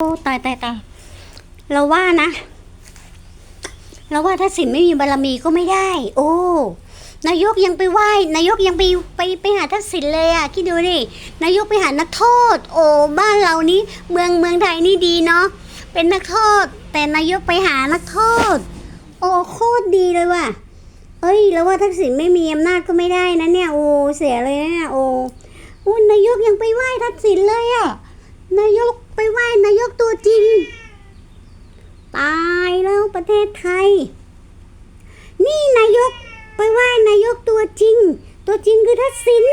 โอ้ตายตายตายเราว่านะ เราว่าถ้าสินไม่มีบารมีก็ไม่ได้ โอ้นายกยังไปไหว้นายกยังไปไปไปหาทักษิณเลยอะคิดดูดินายกไปหานักโทษ โอ้บ้านเรานี้เมืองเมืองไทยนี่ดีเนาะเป็นนักโทษ แต่นายกไปหานักโทษ โอ้โคตรดีเลยว่ะเอ้ย แล้วว่าทักษิณไม่มีอำนาจก็ไม่ได้นะเนี่ยโอ้เสียเลยนะเนี่ยโอ้โอ้นายกยังไปไหว้ทักษิณเลยอะนายก ไปไหว้นายกตัวจริง ตายแล้วประเทศไทย นี่นายกไปไหว้นายกตัวจริง ตัวจริงคือทักษิณ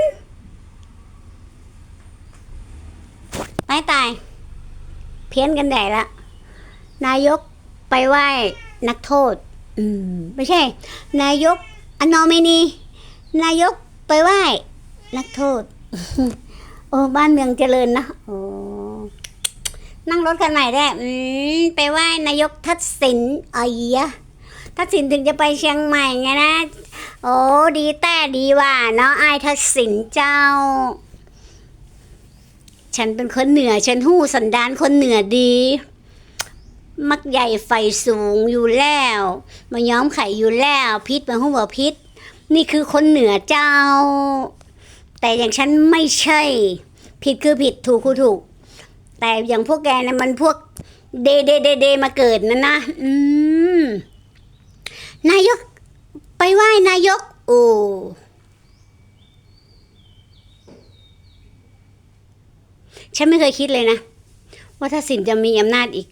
ตายตาย เพี้ยนกันใหญ่ละ นายกไปไหว้นักโทษ อืม ไม่ใช่ นายกอนอมินี นายกไปไหว้นักโทษ โอ้ บ้านเมืองเจริญนะ โอ้ นั่งรถคันใหม่ได้อืมไปไหว้นายกทักษิณเอ้ยะทักษิณถึงจะไปเชียงใหม่ไงนะ โอ้ดีแต่ดีว่าเนาะไอ้ายทักษิณเจ้า ฉันเป็นคนเหนือ ฉันหู้สันดานคนเหนือดี มักใหญ่ไฟสูงอยู่แล้วมาย้อมไข่อยู่แล้วพิษมาหู้บ่พิษนี่คือคนเหนือเจ้า แต่อย่างฉันไม่ใช่ ผิดคือผิดถูกคือถูก แต่อย่างพวกแกนะมันพวกเดเดเดเดมาเกิดนะนะ อืม นายก ไปไหว้นายก โอ้ฉันไม่เคยคิดเลยนะ ว่าถ้าสินจะมีอำนาจอีก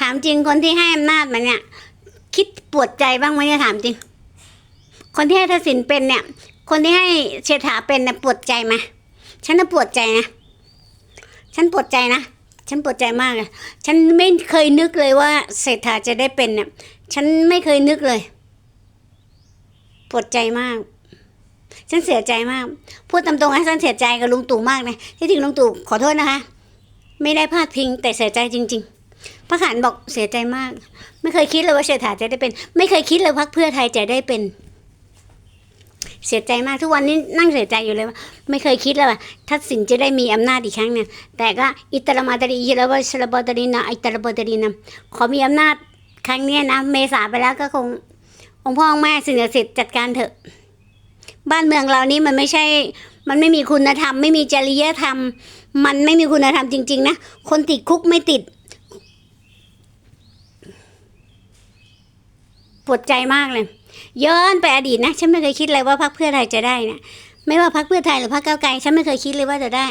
ถามจริงคนที่ให้อำนาจมันเนี่ย คิดปวดใจบ้างไหมเนี่ยถามจริง คนที่ให้ทักษิณเป็นเนี่ย คนที่ให้เชษฐาเป็นเนี่ยปวดใจไหม ฉันน่ะปวดใจนะ ฉันปวดใจนะ ฉันปวดใจมากฉันไม่เคยนึกเลยว่าเศรษฐาจะได้เป็นเนี่ยฉันไม่เคยนึกเลย ปวดใจมาก ฉันเสียใจมาก พูดตามตรงนะฉันเสียใจกับลุงตู่มากนะ ที่จริงลุงตู่ขอโทษนะคะ ไม่ได้พลาดพิงแต่เสียใจจริง ๆ พระขานบอกเสียใจมาก ไม่เคยคิดเลยว่าเศรษฐาจะได้เป็น ไม่เคยคิดเลยพรรคเพื่อไทยจะได้เป็น เสียใจมากทุกวันนี้นั่งเสียใจอยู่เลยว่าไม่เคยคิดเลยว่าทักษิณจะได้มีอำนาจอีกครั้งเนี่ยแต่ก็อิตาลมาตรีอิตาลบสลบตรีนะอิตาลบตรีนะขอมีอำนาจครั้งนี้นะเมษาไปแล้วก็คงองค์พ่อองค์แม่สิ่งศักดิ์สิทธิ์จัดการเถอะ บ้านเมืองเรานี้มันไม่ใช่ มันไม่มีคุณธรรม ไม่มีจริยธรรม มันไม่มีคุณธรรมจริง ๆ นะ คนติดคุกไม่ติดปวดใจมากเลย ย้อนไปอดีตนะ ฉันไม่เคยคิดเลยว่าพรรคเพื่อไทยจะได้นะไม่ว่าพรรคเพื่อไทยหรือพรรคก้าวไกลฉันไม่เคยคิดเลยว่าจะได้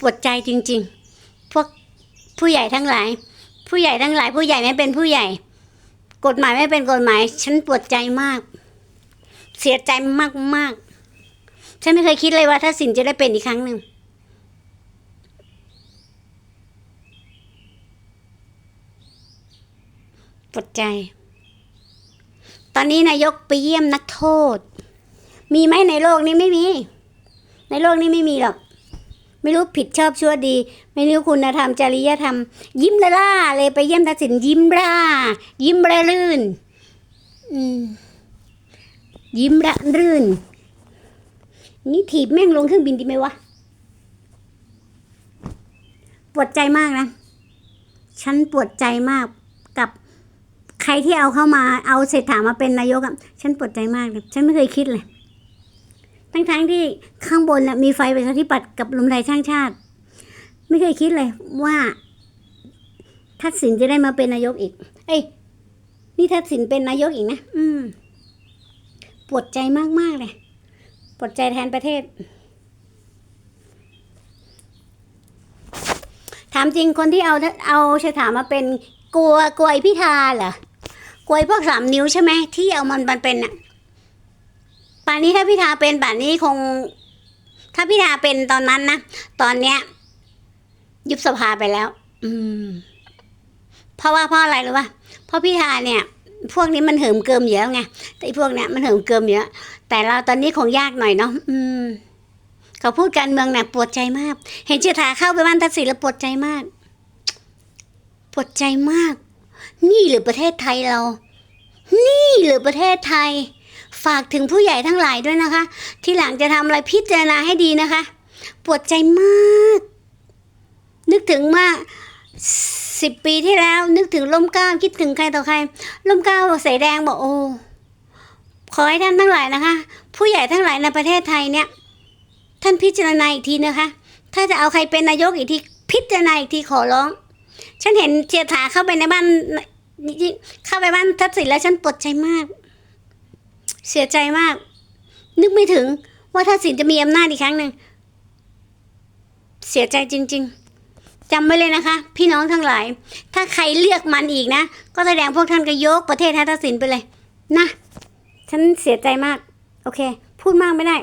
ปวดใจจริง ๆ พวกผู้ใหญ่ทั้งหลาย ผู้ใหญ่ทั้งหลาย ผู้ใหญ่ไม่เป็นผู้ใหญ่ กฎหมายไม่เป็นกฎหมาย ฉันปวดใจมาก เสียใจมากมากฉันไม่เคยคิดเลยว่าถ้าสินจะได้เป็นอีกครั้งหนึ่งปวดใจ ตอนนี้นายกไปเยี่ยมนักโทษ มีไหมในโลกนี้ไม่มี ในโลกนี้ไม่มีหรอก ไม่รู้ผิดชอบชั่วดี ไม่รู้คุณธรรมจริยธรรม ยิ้มละล่าเลยไปเยี่ยมทักษิณยิ้มร่า ยิ้มระรื่น อืม ยิ้มระรื่น นี่ถีบแม่งลงเครื่องบินดีไหมวะปวดใจมากนะ ฉันปวดใจมาก ใครที่เอาเข้ามาเอาเศรษฐามาเป็นนายกอะฉันปวดใจมากเลยฉันไม่เคยคิดเลย ทั้งๆที่ข้างบนน่ะมีไฟประชาธิปัตย์กับรวมไทยสร้างชาติ ไม่เคยคิดเลยว่า ทักษิณจะได้มาเป็นนายกอีก เอ้ยนี่ทักษิณเป็นนายกอีกนะอืม ปวดใจมากๆเลยปวดใจแทนประเทศ ถามจริงคนที่เอาเอาเศรษฐามาเป็นกลัวกลัวไอพิธาเหรอ กลัวไอ้พวกสามนิ้วใช่ไหมที่เอามันมันเป็นอะป่านนี้ถ้าพิธาเป็นป่านนี้คง ถ้าพิธาเป็นตอนนั้นนะตอนเนี้ย ยุบสภาไปแล้ว อืม เพราะว่าเพราะอะไรรู้ป่ะเพราะพิธาเนี่ย พวกนี้มันเหิมเกิมเยอะไงแต่ไอ้พวกเนี้ยมันเหิมเกิมเยอะ แต่เราตอนนี้คงยากหน่อยเนาะอืมเขาพูดการเมืองเนี่ยปวดใจมาก เห็นเจษฐาเข้าไปบ้านทักษิณแล้วปวดใจมาก ปวดใจมาก นี่หรือประเทศไทยเรา นี่หรือประเทศไทย ฝากถึงผู้ใหญ่ทั้งหลายด้วยนะคะ ที่หลังจะทำอะไรพิจารณาให้ดีนะคะ ปวดใจมาก นึกถึงเมื่อสิบปีที่แล้ว นึกถึงร่มเก้าคิดถึงใครต่อใครร่มเก้าใส่แดงบอกโอ้ขอให้ท่านทั้งหลายนะคะ ผู้ใหญ่ทั้งหลายในประเทศไทยเนี่ย ท่านพิจารณาอีกทีนะคะ ถ้าจะเอาใครเป็นนายกอีกทีพิจารณาอีกทีขอร้อง ฉันเห็นเชียถาเข้าไปในบ้านเข้าไปบ้านทัศษิณแล้วฉันปวดใจมาก เสียใจมาก นึกไม่ถึงว่าทัศษิณจะมีอำนาจอีกครั้งหนึ่งเสียใจจริง ๆจำไว้เลยนะคะ พี่น้องทั้งหลาย ถ้าใครเลือกมันอีกนะ ก็แสดงพวกท่านก็ยกประเทศให้ทัศษิณไปเลย นะ ฉันเสียใจมาก โอเค พูดมากไม่ได้